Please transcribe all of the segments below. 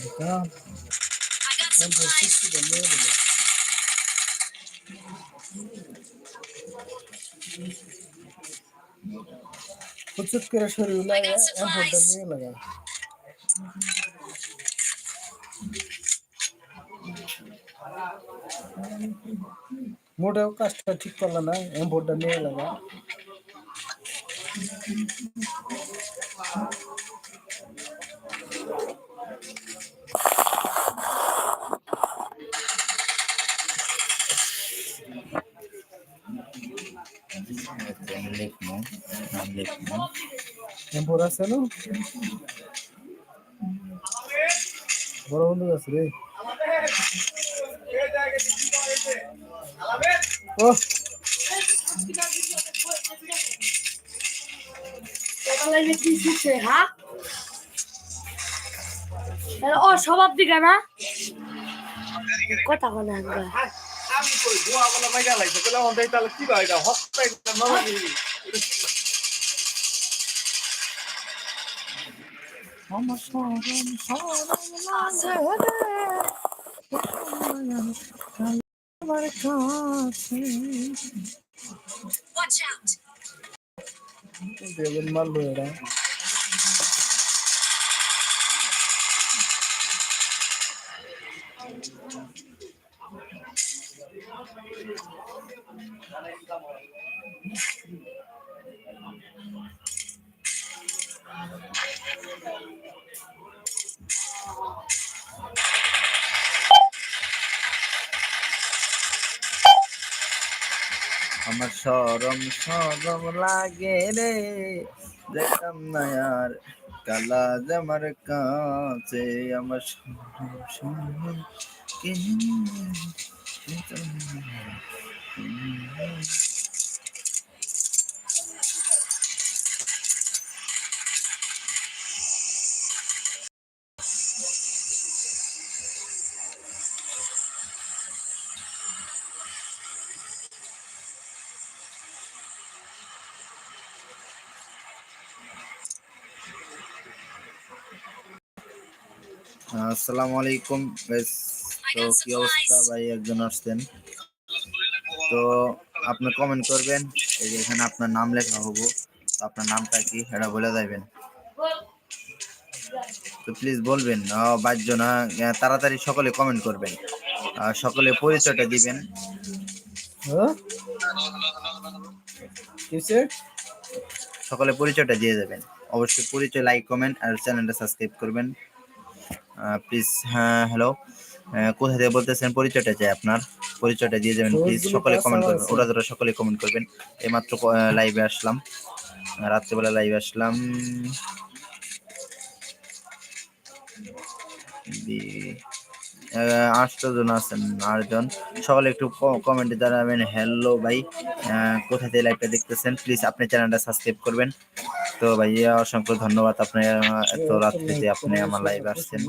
এটা এমপোর সিক্সটিটা নিয়ে নিলাম হুচুট করে শরীর লাগে এমপোরটা নিয়ে লাগা মোটেও কাজটা ঠিক করলে না এমপোরটা নিয়ে লিখব এমপোর আছে না? বড় বন্ধু আছে রে। ও ও স্বভাব দিকে না? কথা বলে আমরা সরম সরম লাগে আমার কাছে দেবেন মারলো এরা আমার সরম সরম লাগে রে। যেতাম না আর কালা জামার কাছে, আমার সরম সরম কেন আসসালামু আলাইকুম। তো কি অবস্থা? ভাই একজন আসছেন। তো আপনি কমেন্ট করবেন। এই যে এখানে আপনার নাম লেখা হব। তো আপনার নামটা কি? এটা বলে যাবেন তো প্লিজ বলবেন। বাহ্য না। তাড়াতাড়ি সকলে কমেন্ট করবেন। আর সকলে পরিচয়টা দিবেন। হ্যাঁ? সকলে পরিচয়টা দিয়ে যাবেন। অবশ্যই পরিচয় লাইক কমেন্ট আর চ্যানেলটা সাবস্ক্রাইব করবেন। প্লিজ হ্যাঁ হ্যালো কোথা থেকে বলতেছেন? পরিচয়টা চাই আপনার। পরিচয়টা দিয়ে যাবেন প্লিজ সকলে কমেন্ট করবেন। ওটা ওরা ধরে সকলে কমেন্ট করবেন। এইমাত্র লাইভে আসলাম। রাত্রেবেলা লাইভে আসলাম। দি- আটটা জন আছেন, আটজন। সকলে একটু কমেন্টে জানাবেন হ্যালো ভাই কোথা থেকে লাইভটা দেখতেছেন? প্লিজ আপনি চ্যানেলটা সাবস্ক্রাইব করবেন। তো ভাইয়া অসংখ্য ধন্যবাদ আপনি এত রাত্রিতে আপনি আমার লাইভ আসছেন।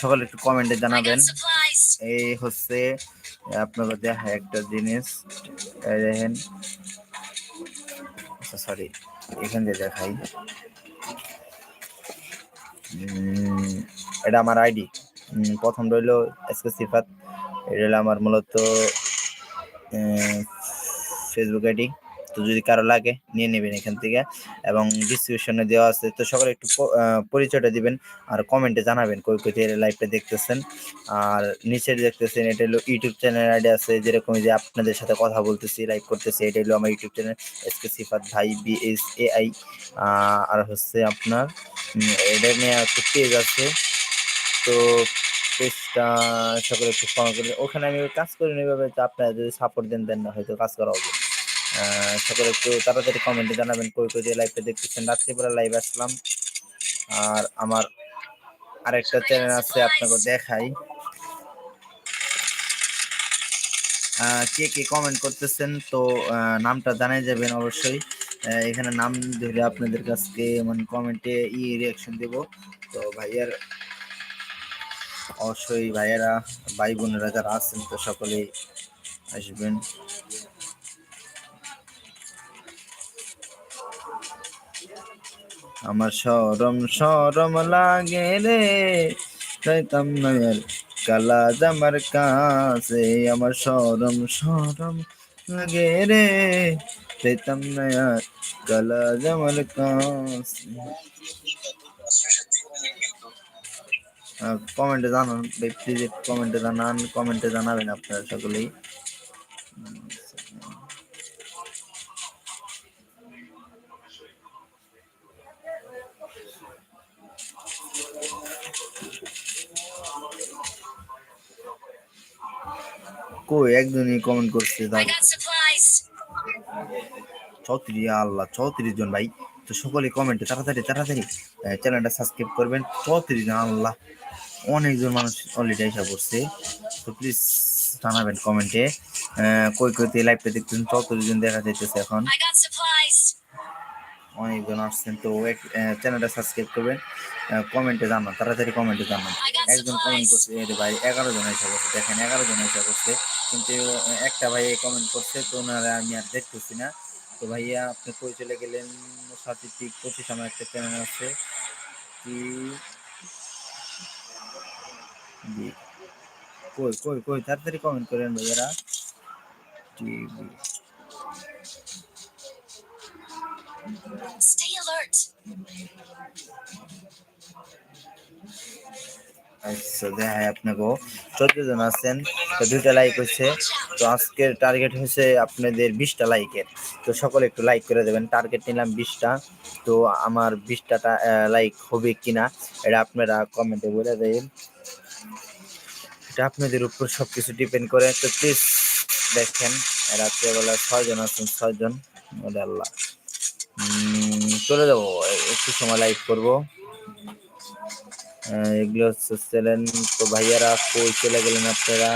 সকলে একটু কমেন্টে জানাবেন। এই হচ্ছে আপনাকে দেখা একটা জিনিস দেখেন সরি এখান দিয়ে দেখাই। এটা আমার আইডি। প্রথম রইল এসকে সিফাত। এটা আমার মূলত ফেসবুক আইডি। তো যদি কারও লাগে, নিয়ে নেবেন এখান থেকে এবং ডিসক্রিপশনে দেওয়া আছে। তো সকলে একটু পরিচয়টা দিবেন আর কমেন্টে জানাবেন কই কই লাইভটা দেখতেছেন। আর নিচে দেখতেছেন, এটা হলো ইউটিউব চ্যানেল আইডি আছে, যেরকম যে আপনাদের সাথে কথা বলতেছি লাইভ করতেছি, এটা হলো আমার YouTube channel S K Sifat ভাই B S A I R হচ্ছে আপনার এটা নিয়ে একটা পেজ আছে। তো পেজটা সকলে একটু ফলো করবেন। ওখানে আমি কাজ করি তো আপনারা যদি সাপোর্ট দেন দেন না, হয়তো কাজ করা হবে। সকলে একটু তাড়াতাড়ি কমেন্টে জানাবেন, কই কই যে লাইভটা দেখতেছেন। রাত্রিবেলা লাইভ আসলাম। আর আমার আরেকটা চ্যানেল আছে আপনাকে দেখাই। কে কে কমেন্ট করতেছেন, তো নামটা জানাই যাবেন অবশ্যই। এখানে নাম ধরে আপনাদের কাছকে মানে কমেন্টে ই রিয়াকশন দেব। তো ভাইয়ার, অবশ্যই ভাইয়েরা ভাই বোনেরা যারা আছেন, তো সকলেই আসবেন। আমার সরম সরম লাগে রে। চাইতাম না আর কালা জামার কাছে আমার সরম সরম লাগে রে। চাইতাম না আর কালা জামার কাছে। কমেন্টে জানান প্লিজ কমেন্টে জানান কমেন্টে জানাবেন আপনারা সকলেই। কই? একজনই কমেন্ট করছে. চৌত্রিশ আল্লাহ চৌত্রিশ জন ভাই। তো সকলে কমেন্টে তাড়াতাড়ি তাড়াতাড়ি চ্যানেলটা সাবস্ক্রাইব করবেন। চৌত্রিশ জন আল্লাহ। অনেকজন মানুষ অলরেডি এসে করছে তো প্লিজ জানাবেন কমেন্টে কই কইতে লাইভটা দেখতেছেন? চৌত্রিশ জন দেখা যাইতেছে এখন. অনেকজন আসছেন, তো চ্যানেলটা সাবস্ক্রাইব করবেন কমেন্টে জানান, তাড়াতাড়ি কমেন্টে জানান। একজন কমেন্ট করছে এর ভাই, এগারো জন এসে করছে দেখেন এগারো জন এসে করছে কিন্তু একটা ভাই কমেন্ট করছে, তো ওনারা আমি আর দেখতেছি না। তো ভাইয়া, আপনি কই চলে গেলেন? সাতিক পঁচিশ আমার একটা চ্যানেল আছে। কি? কই কই কই, তাড়াতাড়ি কমেন্ট করেন ভাইয়ারা। TV Stay alert. আচ্ছা দেখাই আপনাকে চোদ্দ জন আছেন, তো দুইটা লাইক হয়েছে। তো আজকের টার্গেট হয়েছে আপনাদের বিশটা লাইকের তো সকলে একটু লাইক করে দেবেন। টার্গেট নিলাম বিশটা। তো আমার বিশটা লাইক হবে কিনা, এটা আপনারা কমেন্টে বলে দেবেন। এটা আপনাদের উপর সবকিছু ডিপেন্ড করে। তো প্লিজ দেখেন রাত্রেবেলা ছয়জন আছেন, ছয়জন। আল্লাহ চলে যাব। একটু সময় লাইক করব। এগুলো চ্যানেল। তো ভাইয়ারা কই চলে গেলেন আপনারা?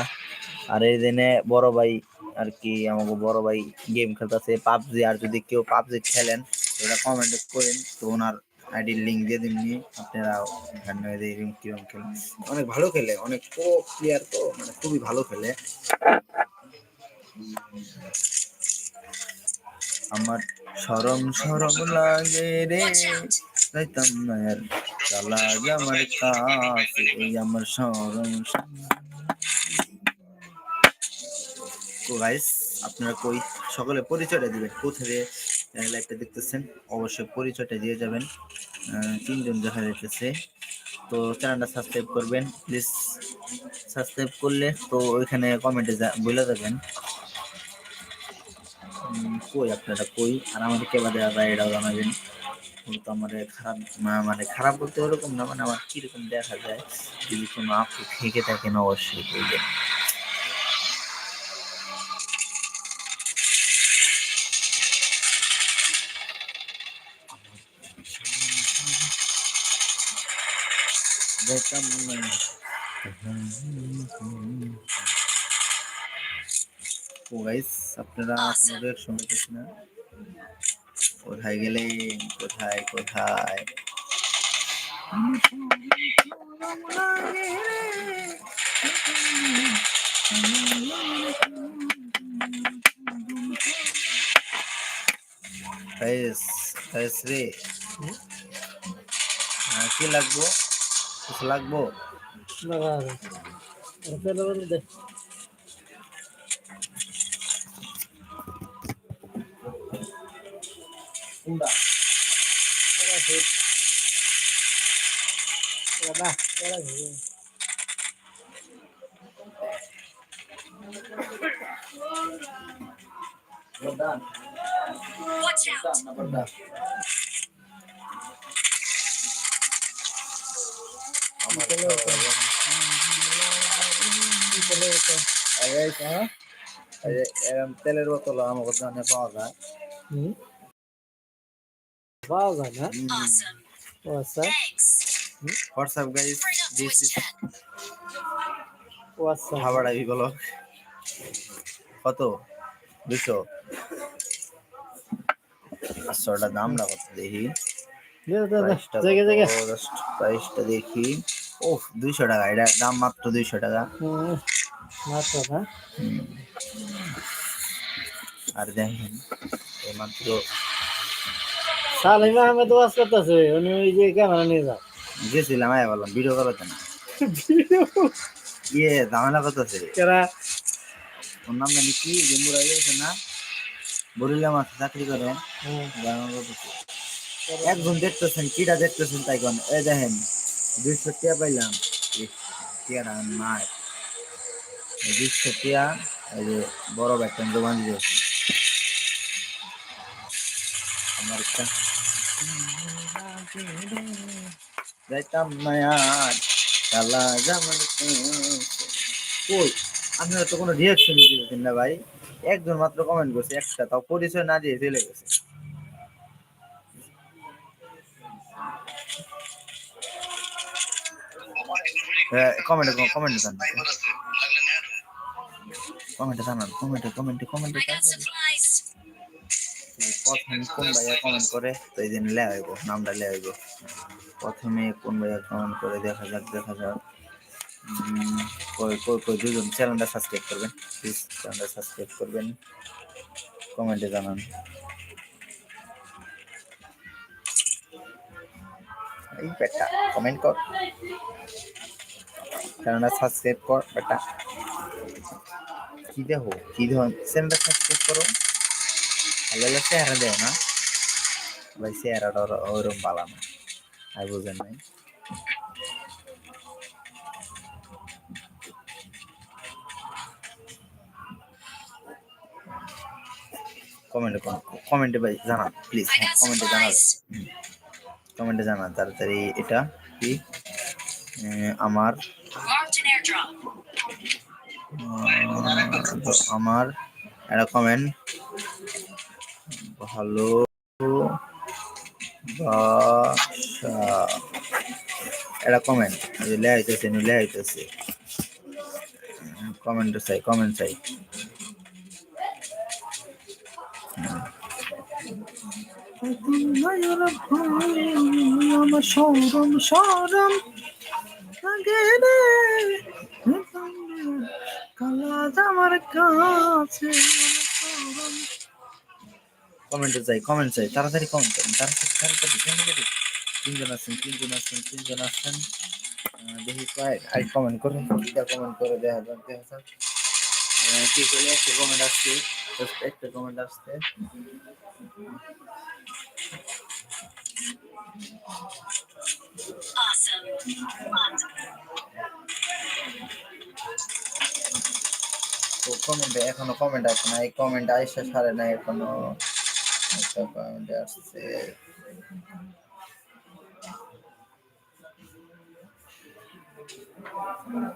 আর এই দিনে বড় ভাই আর কি আমাকে বড় ভাই গেম খেলতেছে, পাবজি। আর যদি কেউ পাবজি খেলেন সেটা কমেন্ট করেন। তো ওনার আইডির লিঙ্ক দিয়ে দিননি আপনারা এখানে দেখবেন কীরকম খেলে। অনেক ভালো খেলে, অনেক প্রো প্লেয়ার তো মানে খুবই ভালো খেলে। আমার সরম সরম লাগে রে। যাইতাম না আর চালা আমার কাছে, এই আমার সরম তো গাইস আপনারা কই? সকলে পরিচয়টা দিবেন। কোথায় লাইভটা দেখতেছেন? অবশ্যই পরিচয়টা দিয়ে যাবেন। তিনজন দেখা যাইতেছে তো চ্যানেলটা সাবস্ক্রাইব করবেন। প্লিজ সাবস্ক্রাইব করলে তো ওইখানে কমেন্টে বলে যাবেন। কই আপনারা কই? আর আমাদের কে বাদে আর এটাও জানাবেন। তো আমার খারাপ মানে খারাপ বলতে ওরকম না মানে আমার কীরকম দেখা যায়, যদি কোনো আপু থেকে থাকেন অবশ্যই বলবেন। তো গাইস আপনারা Awesome. আপনাদের সঙ্গে দেখছি না কোথায় গেলে? কোথায় কোথায়? গাইস গাইস রে। আহ, কি লাগবো? কিছু লাগবো? না না ওঠো। এই এই তো, হ্যাঁ? এই যে এরম তেলের বোতল আমার পাওয়া যায়। হুম? পাওয়া যায় না Awesome. ও আচ্ছা Thanks. WhatsApp guys this is. ও আচ্ছা খাবার আইবি বলো কত? দুশো? পাঁচশোটা দামটা কত দেখি? প্রাইসটা দেখি ও দুইশো টাকা এটা দাম মাত্র দুইশো টাকা। মাত্র না? আর দেখেন এই মাত্র সালিম আহমেদ ওয়াজ করতেছে উনি ওই যে ক্যামেরা নিয়ে যাও গেছিলাম আয় বললাম ভিডিও করাতে না ইয়ে ঝামেলা করতেছে। এরা ওর নাম জানি কি জম্বুরা গেছে না? বরিলা মাঠে চাকরি করে। একজন দেখতেছেন কিটা দেখতেছেন তাই কোন? এই দেখেন দুইশো টিয়া পাইলাম। টিয়াটা নাই। দুইশো টিয়া এই যে বড় ব্যাগটা দোকান দিয়েছি। আমার যাইতাম না আর কালা জামার কই আপনারা তো কোনো রিয়াকশন দিয়েছেন না ভাই। একজন মাত্র কমেন্ট করছে একটা তাও পরিচয় না দিয়ে চলে গেছে। কমেন্টে কমেন্টে জানান। কমেন্টে জানান কমেন্টে কমেন্টে কমেন্টে supplies. প্রথমে কোন ভাইয়া কমেন্ট করে, তো এই দিন লে হইব, নামটা লে হইব। প্রথমে কোন ভাইয়া কমেন্ট করে, দেখা যাক দেখা যাক। কই কই কই দুজন চ্যানেলটা সাবস্ক্রাইব করবেন প্লিজ চ্যানেলটা সাবস্ক্রাইব করবেন। কমেন্টে জানান। এই বেটা কমেন্ট কর। চ্যানেলটা সাবস্ক্রাইব কর, বেটা। কি দেখো কি দেখো চ্যানেলটা সাবস্ক্রাইব করো। লাগলে চেহারা দেও না ভাই চেহারাটা ওর- ওরম ভালো না আর বুঝেন নাই কমেন্টে কমেন্টে ভাই জানান প্লিজ কমেন্টে জানান. কমেন্টে জানান তাড়াতাড়ি এটা কি আমার আমার একটা কমেন্ট ভালো বাসা একটা কমেন্ট লেখা হইতেছে নি লেখা হইতেছে। কমেন্ট চাই কমেন্ট চাই। আমার সরম সরম লাগে রে আমার কাছে। কমেন্টে চাই কমেন্ট চাই, তাড়াতাড়ি কমেন্ট করেন তাড়াতাড়ি তাড়াতাড়ি তাড়াতাড়ি তিনজন আছেন তিনজন আছেন তিনজন আছেন। দেখি আই কমেন্ট করে, দুইটা কমেন্ট করে দেখা যাক দেখা যাক। কি করলে একটা কমেন্ট আসছে, just একটা কমেন্ট আসছে। কমেন্টে এখনও কমেন্ট আসে না এই কমেন্ট আইসা সারে না এখনও। একটা কমেন্ট আসছে আসলাম,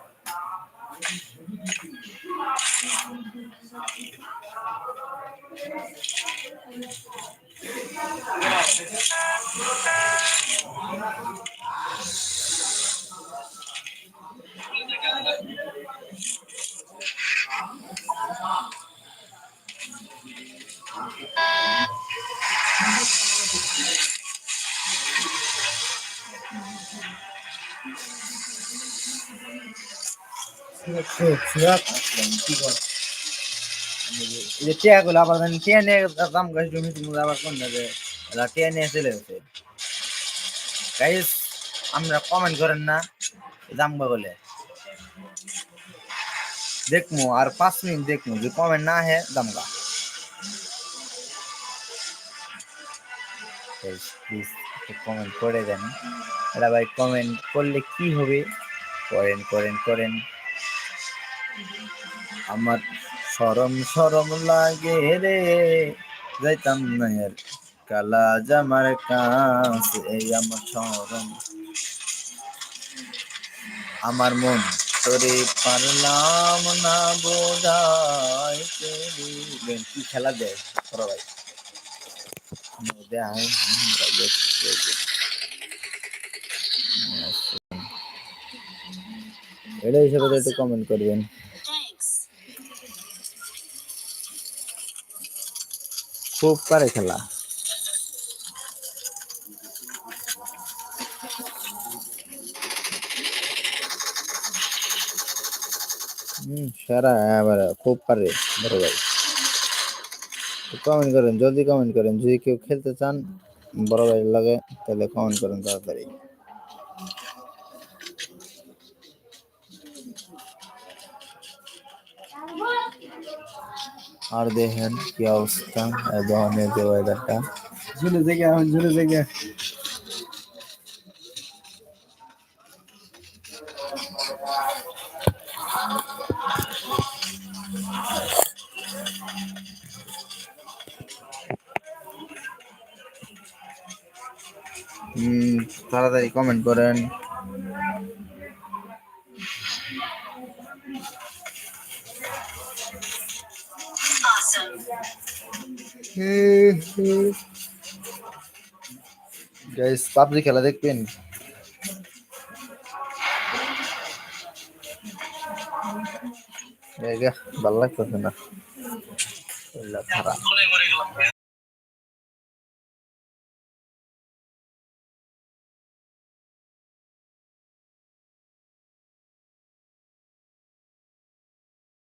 যে দাম আবার কোন চলে গেছে গাইস আমরা কমেন্ট করেন না দাম বলে দেখমু, আর পাঁচ মিনিট দেখমু, যে কমেন্ট না হে প্লিজ কমেন্ট করে দেন। এরা ভাই কমেন্ট করলে কি হবে? করেন করেন করেন। আমার সরম সরম লাগে রে, যাইতাম না কালা জামার কাছে, এই আমার সরম আমার মন তোরে পারলাম না। কি খেলা দেয়? ভাই। দেয় এটা হিসেবে একটু কমেন্ট করবেন খুব পারে খেলা সারা আবার খুব পারে বড় ভাই কমেন্ট করেন জলদি কমেন্ট করেন যদি কেউ খেলতে চান বড় ভাই লাগে তাহলে কমেন্ট করেন তাড়াতাড়ি আর দেখেন কি অবস্থা দহনের যে ওয়েদারটা ঝুলে জেগে এখন ঝুলে জেগে হুম তাড়াতাড়ি কমেন্ট করেন। Awesome. গাইস পাবজি খেলা দেখবেন। ভালো লাগতেছে না। খারাপ।